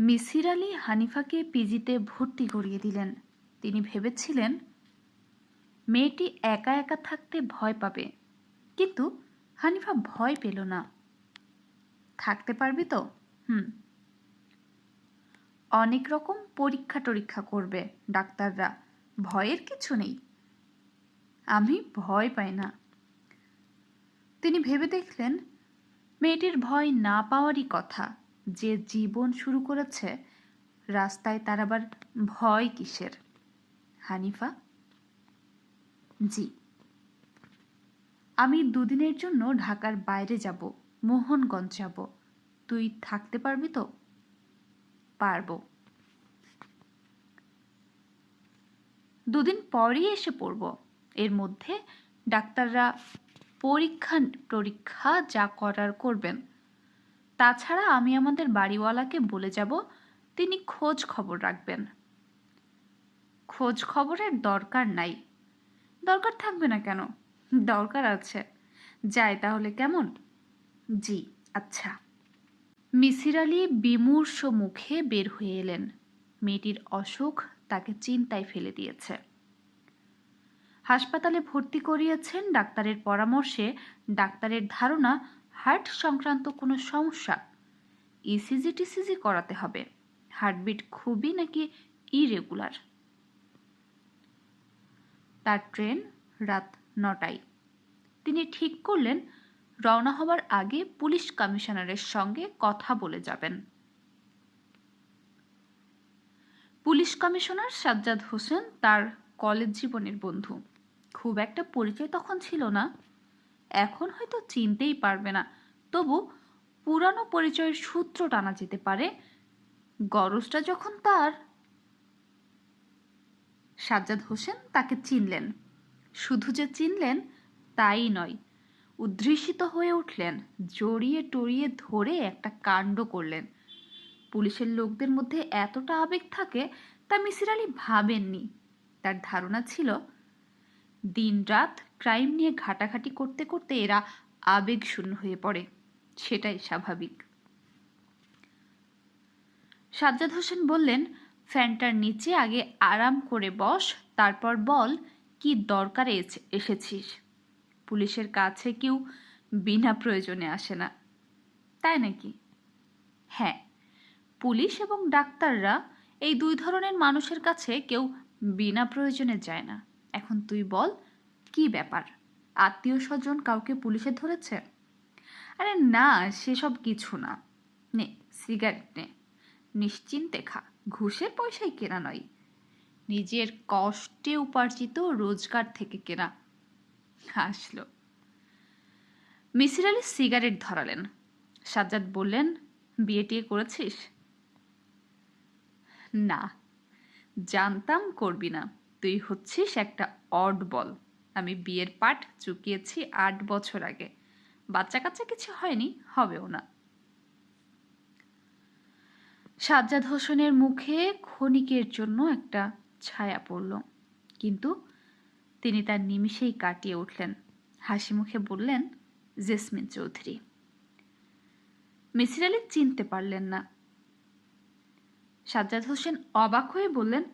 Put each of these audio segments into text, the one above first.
মিসির আলী হানিফাকে পিজিতে ভর্তি করিয়ে দিলেন। তিনি ভেবেছিলেন, মেয়েটি একা একা থাকতে ভয় পাবে। কিন্তু হানিফা ভয় পেল না। থাকতে পারবি তো? হুম। অনেক রকম পরীক্ষা টরীক্ষা করবে ডাক্তাররা। ভয়ের কিছু নেই। আমি ভয় পাই না। তিনি ভেবে দেখলেন, মেয়েটির ভয় না পাওয়ারই কথা। যে জীবন শুরু করেছে, রাস্তায় তার আবার ভয় কিসের? হানিফা? জি। আমি দুদিনের জন্য ঢাকার বাইরে যাব, মোহনগঞ্জ যাব। তুই থাকতে পারবি তো? পারব। দুদিন পরই এসে পড়ব। এর মধ্যে ডাক্তাররা পরীক্ষা টরীক্ষা যা করার করবেন। তাছাড়া আমি আমাদের বাড়িওয়ালাকে বলে যাব, তিনি খোঁজ খবর রাখবেন। খোঁজ খবরের দরকার নাই। দরকার থাকবে না কেন? দরকার আছে। যাই তাহলে কেমন? জি আচ্ছা। মিসির আলী বিমূর্ষ মুখে বের হয়ে এলেন। মেয়েটির অসুখ তাকে চিন্তায় ফেলে দিয়েছে। হাসপাতালে ভর্তি করিয়েছেন ডাক্তারের পরামর্শে। ডাক্তারের ধারণা হার্ট সংক্রান্ত কোনো সমস্যা ইসিজি টিসিজি করাতে হবে। হার্টবিট খুবই নাকি ইরেগুলার তার ট্রেন রাত নটায়। তিনি ঠিক করলেন, রওনা হবার আগে পুলিশ কমিশনারের সঙ্গে কথা বলে যাবেন। পুলিশ কমিশনার সাজ্জাদ হোসেন তার কলেজ জীবনের বন্ধু। খুব একটা পরিচয় তখন ছিল না। এখন হয়তো চিনতেই পারবে না। তবু পুরানো পরিচয়ের সূত্র টানা যেতে পারে। গরজটা যখন তার, সাজ্জাদ হোসেন তাকে চিনলেন। শুধু যে চিনলেন, তাই নয়, উদ্ধৃষিত হয়ে উঠলেন, জড়িয়ে টড়িয়ে ধরে একটা কাণ্ড করলেন। পুলিশের লোকদের মধ্যে এতটা আবেগ থাকে, তা মিসির আলী ভাবেননি। তার ধারণা ছিল, দিনরাত ক্রাইম নিয়ে ঘাটাঘাটি করতে করতে এরা আবেগ শূন্য হয়ে পড়ে। সেটাই স্বাভাবিক। সাজ্জাদ হোসেন বললেন, ফ্যানটার নিচে আগে আরাম করে বস, তারপর বল, কি দরকারে এসেছিস। পুলিশের কাছে কেউ বিনা প্রয়োজনে আসে না। তাই নাকি? হ্যাঁ পুলিশ এবং ডাক্তাররা এই দুই ধরনের মানুষের কাছে কেউ বিনা প্রয়োজনে যায় না। এখন তুই বল কি ব্যাপার? আত্মীয় স্বজন কাউকে পুলিশে ধরেছে? আরে না, সেসব কিছু না। নে, সিগারেট নে। নিশ্চিন্তে খা। ঘুষের পয়সায় কেনা নয়। নিজের কষ্টে উপার্জিত রোজগার থেকে কেনা। হাসলো মিসির আলী সিগারেট ধরালেন। সাজ্জাদ বললেন, বিয়ে টিয়ে করেছিস? না। জানতাম করবি না। তুই হচ্ছিস একটা অড বল। আমি বিয়ের পাঠ চুকিয়েছি আট বছর আগে। বাচ্চা কাচ্চা কিছু হয়নি, হবেও না। সাজ্জাদ হোসেনের মুখে ক্ষণিকের জন্য একটা ছায়া পড়ল। কিন্তু তিনি তার নিমিষেই কাটিয়ে উঠলেন। হাসি মুখে বললেন, জেসমিন চৌধুরী, মিসির আলী চিনতে পারলেন না। সাজ্জাদ হোসেন অবাক হয়ে বললেন,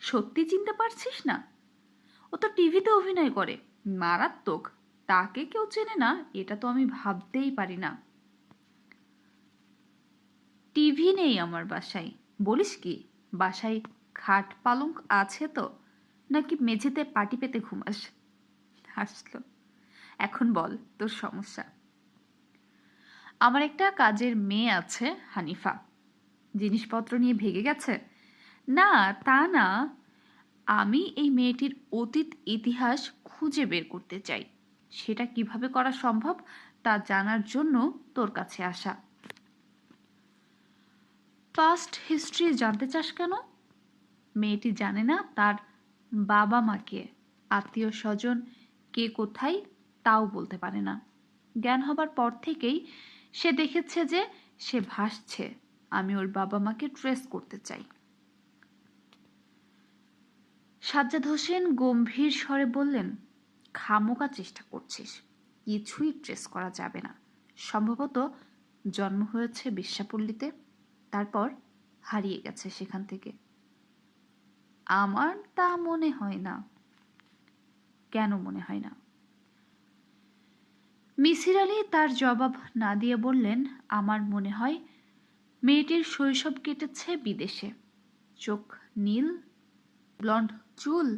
সত্যি চিনতে পারছিস না? তো টিভিতে অভিনয় করে। মারাত্মক। তাকে কেউ চেনে না, এটা তো আমি ভাবতেই পারি না। টিভি নেই আমার বাসায়। বলিস কি, বাসায় খাট পালঙ্ক আছে তো, নাকি মেঝেতে পাটি পেতে ঘুমাস? হাসলো এখন বল, তোর সমস্যা। আমার একটা কাজের মেয়ে আছে হানিফা। জিনিসপত্র নিয়ে ভেগে গেছে? না, তা না। আমি এই মেয়েটির অতীত ইতিহাস খুঁজে বের করতে চাই। সেটা কীভাবে করা সম্ভব তা জানার জন্য তোর কাছে আসা। পাস্ট হিস্ট্রি জানতে চাস কেন? মেয়েটি জানে না তার বাবা মাকে। আত্মীয় স্বজন কে কোথায় তাও বলতে পারে না। জ্ঞান হবার পর থেকেই সে দেখেছে যে সে ভাসছে। আমি ওর বাবা মাকে ট্রেস করতে চাই। সাজ্জাদ হোসেন গম্ভীর স্বরে বললেন খামোকা চেষ্টা করছিস, কিছুই ট্রেস করা যাবে না। সম্ভবত জন্ম হয়েছে বিশ্বাপল্লীতে, তারপর হারিয়ে গেছে সেখান থেকে। আমার তা মনে হয় না। কেন মনে হয় না? মিসির আলী তার জবাব না দিয়ে বললেন, আমার মনে হয় মেয়েটির শৈশব কেটেছে বিদেশে। চোখ নীল ব্লন্ড, চুল।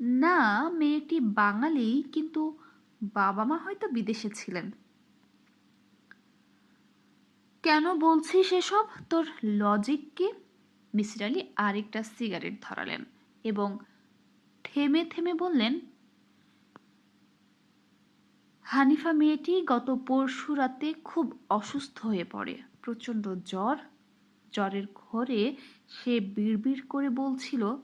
না, মেয়েটি বাঙালি, কিন্তু বাবা মা হয়তো বিদেশে ছিলেন। কেন বলছিস এসব? তোর লজিক কি? মিসির আলী আরেকটা সিগারেট ধরালেন এবং থেমে থেমে বললেন, হানিফা মেয়েটি গত পরশু রাতে খুব অসুস্থ হয়ে পড়ে, প্রচণ্ড জ্বর। জ্বরের ঘরে সে বিড়বিড় করে বলছিল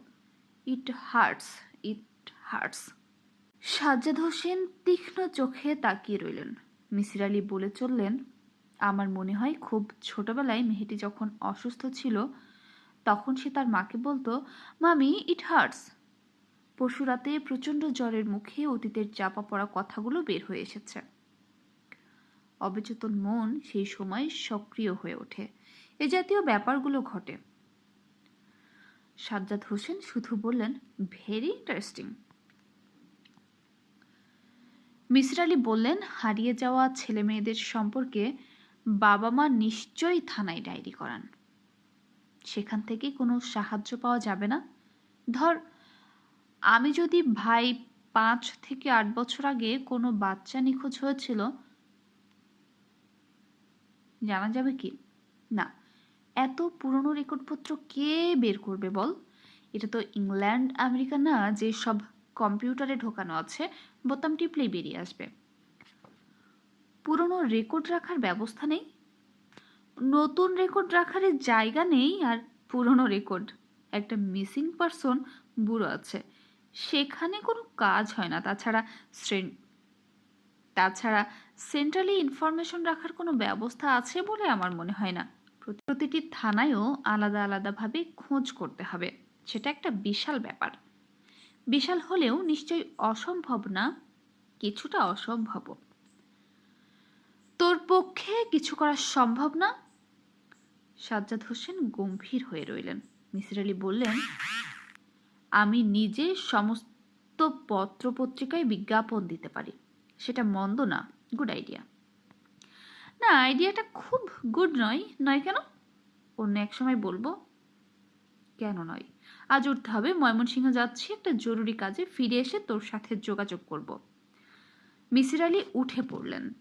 it hurts it hurts Sajjad Hossain তীক্ষ্ণ চোখে তাকিয়ে রইলেন। মিসির আলী বলে চললেন, আমার মনে হয় খুব ছোটবেলায় মেহেটি যখন অসুস্থ ছিল, তখন সে তার মাকে বলতো, মামি ইট হার্টস পরশু রাতে প্রচণ্ড জ্বরের মুখে অতীতের চাপা পড়া কথাগুলো বের হয়ে এসেছে। অবচেতন মন সেই সময় সক্রিয় হয়ে ওঠে। এ জাতীয় ব্যাপারগুলো ঘটে। সাজ্জাদ হোসেন শুধু বললেন ভেরি ইন্টারেস্টিং মিসর আলী বললেন, হারিয়ে যাওয়া ছেলে মেয়েদের সম্পর্কে বাবা মা নিশ্চয়ই থানায় ডায়েরি করান। সেখান থেকে কোনো সাহায্য পাওয়া যাবে না। ধর, আমি যদি ভাই পাঁচ থেকে আট বছর আগে কোনো বাচ্চা নিখোঁজ হয়েছিল, জানা যাবে কি? না এত পুরনো রেকর্ডপত্র কে বের করবে বল? এটা তো ইংল্যান্ড, আমেরিকা না, যে সব কম্পিউটারে ঢোকানো আছে, বোতাম টিপলেই বেরিয়ে আসবে। পুরনো রেকর্ড রাখার ব্যবস্থা নেই? নতুন রেকর্ড রাখার জায়গা নেই আর পুরনো রেকর্ড। একটা মিসিং পারসন বুড়ো আছে। সেখানে কোনো কাজ হয় না। তাছাড়া তাছাড়া সেন্ট্রালি ইনফরমেশন রাখার কোনো ব্যবস্থা আছে বলে আমার মনে হয় না। প্রতিটি থানায়ও আলাদা আলাদাভাবে খোঁজ করতে হবে। সেটা একটা বিশাল ব্যাপার। বিশাল হলেও নিশ্চয়ই অসম্ভব না, কিছুটা অসম্ভব তোর পক্ষে কিছু করা সম্ভব না? সাজ্জাদ হোসেন গম্ভীর হয়ে রইলেন। মিসির আলী বললেন, আমি নিজে সমস্ত পত্রপত্রিকায় বিজ্ঞাপন দিতে পারি। সেটা মন্দ না। Good idea. না আইডিয়াটা খুব গুড নয়। নয় কেন? অন্য এক সময় বলব। কেন নয়? আজ উঠতে হবে, ময়মনসিংহ যাচ্ছি, একটা জরুরি কাজে, ফিরে এসে তোর সাথে যোগাযোগ করব। মিসির আলী উঠে পড়লেন।